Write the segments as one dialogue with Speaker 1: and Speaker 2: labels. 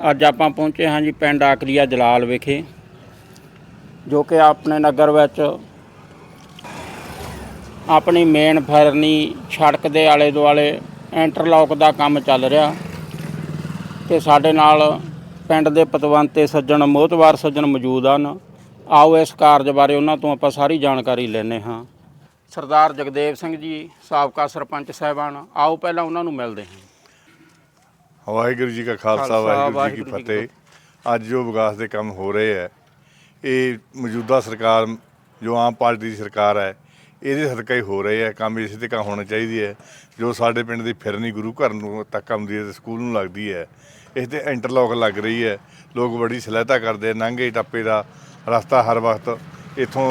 Speaker 1: ਅੱਜ ਆਪਾਂ ਪਹੁੰਚੇ ਹਾਂ ਜੀ ਪਿੰਡ ਆਕਰੀਆ ਜਲਾਲ ਵਿਖੇ, ਜੋ ਕਿ ਆਪਣੇ ਨਗਰ ਵਿੱਚ ਆਪਣੀ ਮੇਨ ਫੈਰਨੀ ਸੜਕ ਦੇ ਆਲੇ ਦੁਆਲੇ ਇੰਟਰਲੌਕ ਦਾ ਕੰਮ ਚੱਲ ਰਿਹਾ ਤੇ ਸਾਡੇ ਨਾਲ ਪਿੰਡ ਦੇ ਪਤਵੰਤੇ ਸੱਜਣ, ਮੋਹਤਵਾਰ ਸੱਜਣ ਮੌਜੂਦ ਹਨ। ਆਓ ਇਸ ਕਾਰਜ ਬਾਰੇ ਉਹਨਾਂ ਤੋਂ ਆਪਾਂ ਸਾਰੀ ਜਾਣਕਾਰੀ ਲੈਣੇ ਹਾਂ। ਸਰਦਾਰ ਜਗਦੇਵ ਸਿੰਘ ਜੀ, ਸਾਬਕਾ ਸਰਪੰਚ ਸਾਹਿਬਾਨ, ਆਓ ਪਹਿਲਾਂ ਉਹਨਾਂ ਨੂੰ ਮਿਲਦੇ ਹਾਂ।
Speaker 2: ਵਾਹਿਗੁਰੂ ਜੀ ਕਾ ਖਾਲਸਾ ਵਾਹਿਗੁਰੂ ਜੀ
Speaker 1: ਵਾਹਿਗੁਰੂ
Speaker 2: ਕੀ
Speaker 1: ਜੀ ਕੀ
Speaker 2: ਫਤਿਹ। ਅੱਜ ਜੋ ਵਿਕਾਸ ਦੇ ਕੰਮ ਹੋ ਰਹੇ ਹੈ ਇਹ ਮੌਜੂਦਾ ਸਰਕਾਰ ਜੋ ਆਮ ਪਾਰਟੀ ਦੀ ਸਰਕਾਰ ਹੈ ਇਹਦੇ ਸਦਕਾ ਹੀ ਹੋ ਰਹੇ ਹੈ। ਕੰਮ ਇਸੇ ਤੇ ਕਾ ਹੋਣਾ ਚਾਹੀਦੀ ਹੈ। ਜੋ ਸਾਡੇ ਪਿੰਡ ਦੀ ਫਿਰਨੀ ਗੁਰੂ ਘਰ ਨੂੰ ਤੱਕ ਆਉਂਦੀ ਹੈ ਤੇ ਸਕੂਲ ਨੂੰ ਲੱਗਦੀ ਹੈ ਇਸ ਤੇ ਇੰਟਰਲੌਕ ਲੱਗ ਰਹੀ ਹੈ। ਲੋਕ ਬੜੀ ਸਲਾਹਤਾ ਕਰਦੇ ਨੰਗੇ ਟੱਪੇ ਦਾ ਰਸਤਾ ਹਰ ਵਕਤ ਇਥੋਂ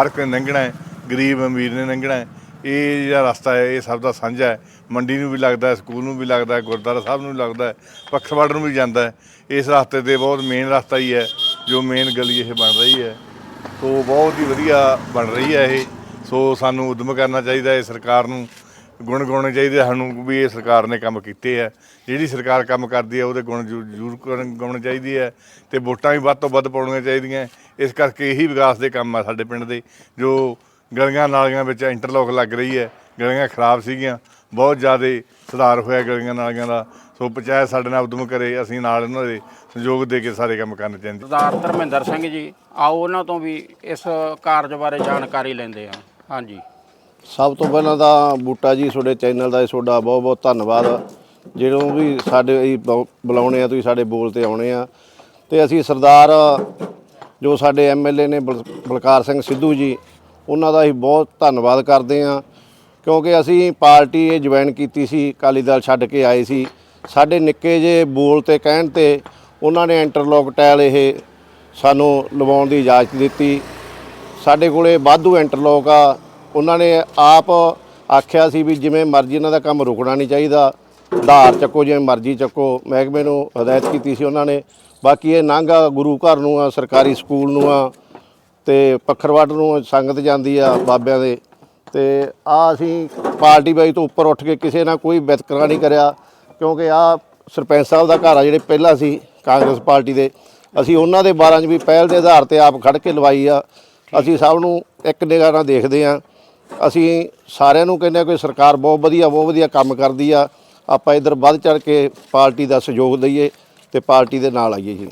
Speaker 2: ਹਰ ਕੋਈ ਲੰਘਣਾ ਹੈ ਗਰੀਬ ਅਮੀਰ ਨੇ ਲੰਘਣਾ ਹੈ। ਇਹ ਜਿਹੜਾ ਰਸਤਾ ਹੈ, ਇਹ ਸਭ ਦਾ ਸਾਂਝਾ ਹੈ। ਮੰਡੀ ਨੂੰ ਵੀ ਲੱਗਦਾ ਹੈ, ਸਕੂਲ ਨੂੰ ਵੀ ਲੱਗਦਾ ਹੈ, ਗੁਰਦੁਆਰਾ ਸਾਹਿਬ ਨੂੰ ਵੀ ਲੱਗਦਾ ਹੈ ਪੱਖਵਾੜ ਨੂੰ ਵੀ ਜਾਂਦਾ ਹੈ। ਇਸ ਰਸਤੇ ਤੇ ਬਹੁਤ ਮੇਨ ਰਸਤਾ ਹੀ ਹੈ, ਜੋ ਮੇਨ ਗਲੀ ਇਹ ਬਣ ਰਹੀ ਹੈ। ਸੋ ਬਹੁਤ ਹੀ ਵਧੀਆ ਬਣ ਰਹੀ ਹੈ ਇਹ। ਸੋ ਸਾਨੂੰ ਉਦਮ ਕਰਨਾ ਚਾਹੀਦਾ ਹੈ ਸਰਕਾਰ ਨੂੰ ਗੁਣ ਗਾਉਣੇ ਚਾਹੀਦੇ ਸਾਨੂੰ ਵੀ ਇਹ ਸਰਕਾਰ ਨੇ ਕੰਮ ਕੀਤੇ ਹੈ ਜਿਹੜੀ ਸਰਕਾਰ ਕੰਮ ਕਰਦੀ ਹੈ, ਉਹਦੇ ਗੁਣ ਜ਼ਰੂ- ਜ਼ਰੂਰ ਕਰਨ- ਗਾਉਣੇ ਚਾਹੀਦੀ ਹੈ ਤੇ ਵੋਟਾਂ ਵੀ ਵੱਧ ਤੋਂ ਵੱਧ ਪਾਉਣੀਆਂ ਚਾਹੀਦੀਆਂ। ਇਸ ਕਰਕੇ ਇਹੀ ਵਿਕਾਸ ਦੇ ਕੰਮ ਆ ਸਾਡੇ ਪਿੰਡ ਦੇ, ਜੋ ਗਲੀਆਂ ਨਾਲੀਆਂ ਵਿੱਚ ਇੰਟਰਲੋਕ ਲੱਗ ਰਹੀ ਹੈ ਗਲੀਆਂ ਖਰਾਬ ਸੀਗੀਆਂ ਬਹੁਤ ਜ਼ਿਆਦਾ ਸੁਧਾਰ ਹੋਇਆ ਗਲੀਆਂ ਨਾਲੀਆਂ ਦਾ। ਸੋ ਪੰਚਾਇਤ ਸਾਡੇ ਨਾਲ ਉਦਮ ਕਰੇ ਅਸੀਂ ਨਾਲ ਉਹਨਾਂ ਦੇ ਸਹਿਯੋਗ ਦੇ ਕੇ ਸਾਰੇ ਕੰਮ ਕਰਨੇ ਚਾਹੀਦੇ।
Speaker 1: ਸਰਦਾਰ ਧਰਮਿੰਦਰ ਸਿੰਘ ਜੀ ਆਓ ਉਹਨਾਂ ਤੋਂ ਵੀ ਇਸ ਕਾਰਜ ਬਾਰੇ ਜਾਣਕਾਰੀ ਲੈਂਦੇ ਹਾਂ। ਹਾਂਜੀ।
Speaker 3: ਸਭ ਤੋਂ ਪਹਿਲਾਂ ਤਾਂ ਬੂਟਾ ਜੀ ਤੁਹਾਡੇ ਚੈਨਲ ਦਾ ਤੁਹਾਡਾ ਬਹੁਤ ਬਹੁਤ ਧੰਨਵਾਦ। ਜਿਹੜੋਂ ਵੀ ਸਾਡੇ ਬੁਲਾਉਣੇ ਆ ਤੁਸੀਂ ਸਾਡੇ ਬੋਲ ਤੇ ਆਉਣੇ ਆ। ਤੇ ਅਸੀਂ ਸਰਦਾਰ ਜੋ ਸਾਡੇ ਐਮਐਲਏ ਨੇ ਬਲ- ਬਲਕਾਰ ਸਿੰਘ ਸਿੱਧੂ ਜੀ ਉਹਨਾਂ ਦਾ ਅਸੀਂ ਬਹੁਤ ਧੰਨਵਾਦ ਕਰਦੇ ਹਾਂ, ਕਿਉਂਕਿ ਅਸੀਂ ਪਾਰਟੀ ਇਹ ਜੁਆਇਨ ਕੀਤੀ ਸੀ, ਅਕਾਲੀ ਦਲ ਛੱਡ ਕੇ ਆਏ ਸੀ। ਸਾਡੇ ਨਿੱਕੇ ਜੇ ਬੋਲ ਤੇ ਕਹਿਣ ਤੇ ਉਹਨਾਂ ਨੇ ਇੰਟਰਲੌਕ ਟਾਇਲ ਇਹ ਸਾਨੂੰ ਲਵਾਉਣ ਦੀ ਇਜਾਜ਼ਤ ਦਿੱਤੀ। ਸਾਡੇ ਕੋਲੇ ਵਾਧੂ ਇੰਟਰਲੋਕ ਆ, ਉਹਨਾਂ ਨੇ ਆਪ ਆਖਿਆ ਸੀ ਵੀ ਜਿਵੇਂ ਮਰਜ਼ੀ ਇਹਨਾਂ ਦਾ ਕੰਮ ਰੁਕਣਾ ਨਹੀਂ ਚਾਹੀਦਾ ਧਾਰ ਚੱਕੋ, ਜਿਵੇਂ ਮਰਜ਼ੀ ਚੱਕੋ, ਮਹਿਕਮੇ ਨੂੰ ਹਦਾਇਤ ਕੀਤੀ ਸੀ ਉਹਨਾਂ ਨੇ। ਬਾਕੀ ਇਹ ਨਾਂਗਾ ਗੁਰੂ ਘਰ ਨੂੰ ਆ, ਸਰਕਾਰੀ ਸਕੂਲ ਨੂੰ ਆ ਤੇ ਪੱਖਰਵਾਟ ਨੂੰ ਸੰਗਤ ਜਾਂਦੀ ਆ ਬਾਬਿਆਂ ਦੇ। ਤੇ ਆ ਅਸੀਂ ਪਾਰਟੀ ਬਾਈ ਤੋਂ ਉੱਪਰ ਉੱਠ ਕੇ ਕਿਸੇ ਨਾਲ ਕੋਈ ਵਿਤਕਰਾ ਨਹੀਂ ਕਰਿਆ, ਕਿਉਂਕਿ ਆ ਸਰਪੰਚ ਸਾਹਿਬ ਦਾ ਘਰ ਆ ਜਿਹੜੇ ਪਹਿਲਾਂ ਸੀ ਕਾਂਗਰਸ ਪਾਰਟੀ ਦੇ। ਅਸੀਂ ਉਹਨਾਂ ਦੇ ਬਾਰਾਂ 'ਚ ਵੀ ਪਹਿਲ ਦੇ ਆਧਾਰ ਤੇ ਆਪ ਖੜ ਕੇ ਲਵਾਈ ਆ। ਅਸੀਂ ਸਭ ਨੂੰ ਇੱਕ ਨਿਗਾਹ ਨਾਲ ਦੇਖਦੇ ਆ। ਅਸੀਂ ਸਾਰਿਆਂ ਨੂੰ ਕਹਿੰਦੇ ਆ ਕਿ ਸਰਕਾਰ ਬਹੁਤ ਵਧੀਆ ਬਹੁਤ ਵਧੀਆ ਕੰਮ ਕਰਦੀ ਆ। ਆਪਾਂ ਇਧਰ ਵੱਧ ਚੜ ਕੇ ਪਾਰਟੀ ਦਾ ਸਹਿਯੋਗ ਦਈਏ ਤੇ ਪਾਰਟੀ ਦੇ ਨਾਲ ਆਈਏ ਜੀ।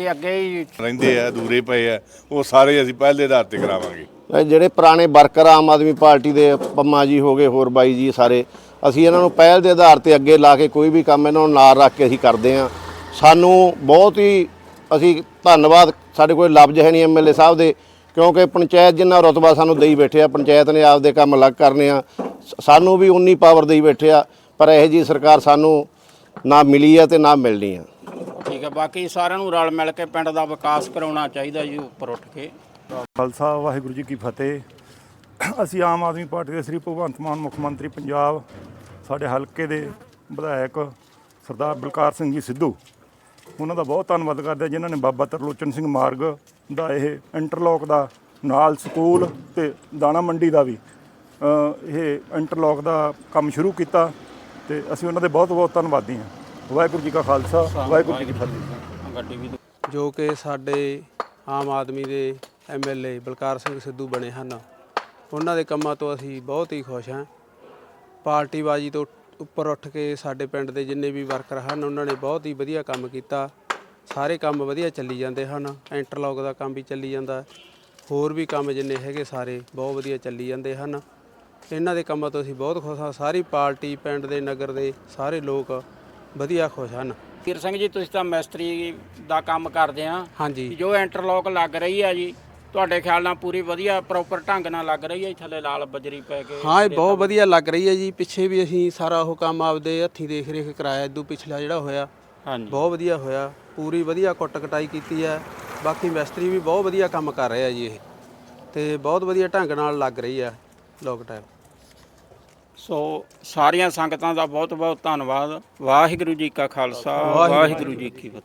Speaker 1: ਇਹ ਅੱਗੇ ਹੀ
Speaker 2: ਰਹਿੰਦੇ ਆ ਅਧੂਰੇ ਪਏ ਆ ਉਹ ਸਾਰੇ ਅਸੀਂ ਪਹਿਲੇ ਆਧਾਰ ਤੇ ਕਰਾਵਾਂਗੇ।
Speaker 3: ਇਹ ਜਿਹੜੇ ਪੁਰਾਣੇ ਵਰਕਰ ਆ, ਆਮ ਆਦਮੀ ਪਾਰਟੀ ਦੇ ਪੰਮਾ ਜੀ ਹੋ ਗਏ ਹੋਰ ਬਾਈ ਜੀ ਸਾਰੇ ਅਸੀਂ ਇਹਨਾਂ ਨੂੰ ਪਹਿਲ ਦੇ ਆਧਾਰ ਤੇ ਅੱਗੇ ਲਾ ਕੇ ਕੋਈ ਵੀ ਕੰਮ ਇਹਨਾਂ ਨੂੰ ਨਾਲ ਰੱਖ ਕੇ ਅਸੀਂ ਕਰਦੇ ਆ ਸਾਨੂੰ ਬਹੁਤ ਹੀ ਅਸੀਂ ਧੰਨਵਾਦ ਸਾਡੇ ਕੋਲ ਲਫ਼ਜ਼ ਹੈ ਨਹੀਂ ਐਮਐਲਏ ਸਾਹਿਬ ਦੇ ਕਿਉਂਕਿ ਪੰਚਾਇਤ ਜਿੰਨਾ ਰਤਬਾ ਸਾਨੂੰ ਦੇਈ ਬੈਠੇ ਆ ਪੰਚਾਇਤ ਨੇ ਆਪਦੇ ਕੰਮ ਅਲੱਗ ਕਰਨੇ ਆ ਸਾਨੂੰ ਵੀ ਉਨੀ ਪਾਵਰ ਦੇਈ ਬੈਠੇ ਆ ਪਰ ਇਹੋ ਜੀ ਸਰਕਾਰ ਸਾਨੂੰ ਨਾ ਮਿਲੀ ਆ ਤੇ ਨਾ ਮਿਲਣੀ ਆ।
Speaker 1: ਠੀਕ ਹੈ, ਬਾਕੀ ਸਾਰਿਆਂ ਨੂੰ ਰਲ ਮਿਲ ਕੇ ਪਿੰਡ ਦਾ ਵਿਕਾਸ ਕਰਾਉਣਾ ਚਾਹੀਦਾ ਜੀ ਉੱਪਰ ਉੱਠ ਕੇ।
Speaker 4: ਖਾਲਸਾ, ਵਾਹਿਗੁਰੂ ਜੀ ਕੀ ਫਤਿਹ। ਅਸੀਂ ਆਮ ਆਦਮੀ ਪਾਰਟੀ ਦੇ ਸ੍ਰੀ ਭਗਵੰਤ ਮਾਨ, ਮੁੱਖ ਮੰਤਰੀ ਪੰਜਾਬ, ਸਾਡੇ ਹਲਕੇ ਦੇ ਵਿਧਾਇਕ ਸਰਦਾਰ ਬਲਕਾਰ ਸਿੰਘ ਜੀ ਸਿੱਧੂ। ਉਹਨਾਂ ਦਾ ਬਹੁਤ ਧੰਨਵਾਦ ਕਰਦੇ ਜਿਨ੍ਹਾਂ ਨੇ ਬਾਬਾ ਤਰਲੋਚਨ ਸਿੰਘ ਮਾਰਗ ਦਾ ਇਹ ਇੰਟਰਲੋਕ ਦਾ ਨਾਲ ਸਕੂਲ ਤੇ ਦਾਣਾ ਮੰਡੀ ਦਾ ਵੀ ਇਹ ਇੰਟਰਲੋਕ ਦਾ ਕੰਮ ਸ਼ੁਰੂ ਕੀਤਾ ਤੇ ਅਸੀਂ ਉਹਨਾਂ ਦੇ ਬਹੁਤ ਬਹੁਤ ਧੰਨਵਾਦੀ ਹਾਂ। ਵਾਹਿਗੁਰੂ ਜੀ ਕਾ ਖਾਲਸਾ ਵਾਹਿਗੁਰੂ ਜੀ ਕੀ ਫਤਿਹ।
Speaker 1: ਗੱਡੀ ਵੀ
Speaker 5: ਜੋ ਕਿ ਸਾਡੇ ਆਮ ਆਦਮੀ ਦੇ ਐਮਐਲਏ ਬਲਕਾਰ ਸਿੰਘ ਸਿੱਧੂ ਬਣੇ ਹਨ। ਉਹਨਾਂ ਦੇ ਕੰਮਾਂ ਤੋਂ ਅਸੀਂ ਬਹੁਤ ਹੀ ਖੁਸ਼ ਹਾਂ। ਪਾਰਟੀਬਾਜ਼ੀ ਤੋਂ ਉੱਪਰ ਉੱਠ ਕੇ ਸਾਡੇ ਪਿੰਡ ਦੇ ਜਿੰਨੇ ਵੀ ਵਰਕਰ ਹਨ ਉਹਨਾਂ ਨੇ ਬਹੁਤ ਹੀ ਵਧੀਆ ਕੰਮ ਕੀਤਾ। ਸਾਰੇ ਕੰਮ ਵਧੀਆ ਚੱਲੀ ਜਾਂਦੇ ਹਨ। ਇੰਟਰਲੌਕ ਦਾ ਕੰਮ ਵੀ ਚੱਲੀ ਜਾਂਦਾ। ਹੋਰ ਵੀ ਕੰਮ ਜਿੰਨੇ ਹੈਗੇ ਸਾਰੇ ਬਹੁਤ ਵਧੀਆ ਚੱਲੀ ਜਾਂਦੇ ਹਨ। ਇਹਨਾਂ ਦੇ ਕੰਮਾਂ ਤੋਂ ਅਸੀਂ ਬਹੁਤ ਖੁਸ਼ ਹਾਂ। ਸਾਰੀ ਪਾਰਟੀ ਪਿੰਡ ਦੇ ਨਗਰ ਦੇ ਸਾਰੇ ਲੋਕ ਵਧੀਆ ਖੁਸ਼ ਹਨ।
Speaker 1: ਵੀਰ ਸਿੰਘ ਜੀ ਤੁਸੀਂ ਤਾਂ ਮਿਸਤਰੀ ਦਾ ਕੰਮ ਕਰਦੇ ਆ।
Speaker 5: ਹਾਂਜੀ।
Speaker 1: ਜੋ ਇੰਟਰਲੌਕ ਲੱਗ ਰਹੀ ਆ ਜੀ ਤੁਹਾਡੇ ਖਿਆਲ ਨਾਲ ਪੂਰੀ ਵਧੀਆ ਪ੍ਰੋਪਰ ਢੰਗ ਨਾਲ ਲੱਗ ਰਹੀ ਹੈ ਥੱਲੇ ਲਾਲ ਬਜਰੀ ਪੈ ਕੇ।
Speaker 5: ਹਾਂ ਇਹ ਬਹੁਤ ਵਧੀਆ ਲੱਗ ਰਹੀ ਹੈ ਜੀ। ਪਿੱਛੇ ਵੀ ਅਸੀਂ ਸਾਰਾ ਉਹ ਕੰਮ ਆਪਦੇ ਹੱਥੀਂ ਦੇਖ ਰੇਖ ਕਰਾਇਆ ਇਦੋਂ ਪਿਛਲਾ ਜਿਹੜਾ ਹੋਇਆ।
Speaker 1: ਹਾਂਜੀ।
Speaker 5: ਬਹੁਤ ਵਧੀਆ ਹੋਇਆ। ਪੂਰੀ ਵਧੀਆ ਕੁੱਟ ਕਟਾਈ ਕੀਤੀ ਹੈ ਬਾਕੀ ਮਿਸਤਰੀ ਵੀ ਬਹੁਤ ਵਧੀਆ ਕੰਮ ਕਰ ਰਹੇ ਜੀ ਇਹ। ਤੇ ਬਹੁਤ ਵਧੀਆ ਢੰਗ ਨਾਲ ਲੱਗ ਰਹੀ ਹੈ ਲੋਕ ਟਾਈਮ
Speaker 1: ਸੋ ਸਾਰੀਆਂ ਸੰਗਤਾਂ ਦਾ ਬਹੁਤ ਬਹੁਤ ਧੰਨਵਾਦ। ਵਾਹਿਗੁਰੂ ਜੀ ਕਾ ਖਾਲਸਾ ਵਾਹਿਗੁਰੂ ਜੀ ਕੀ ਫਤਿਹ।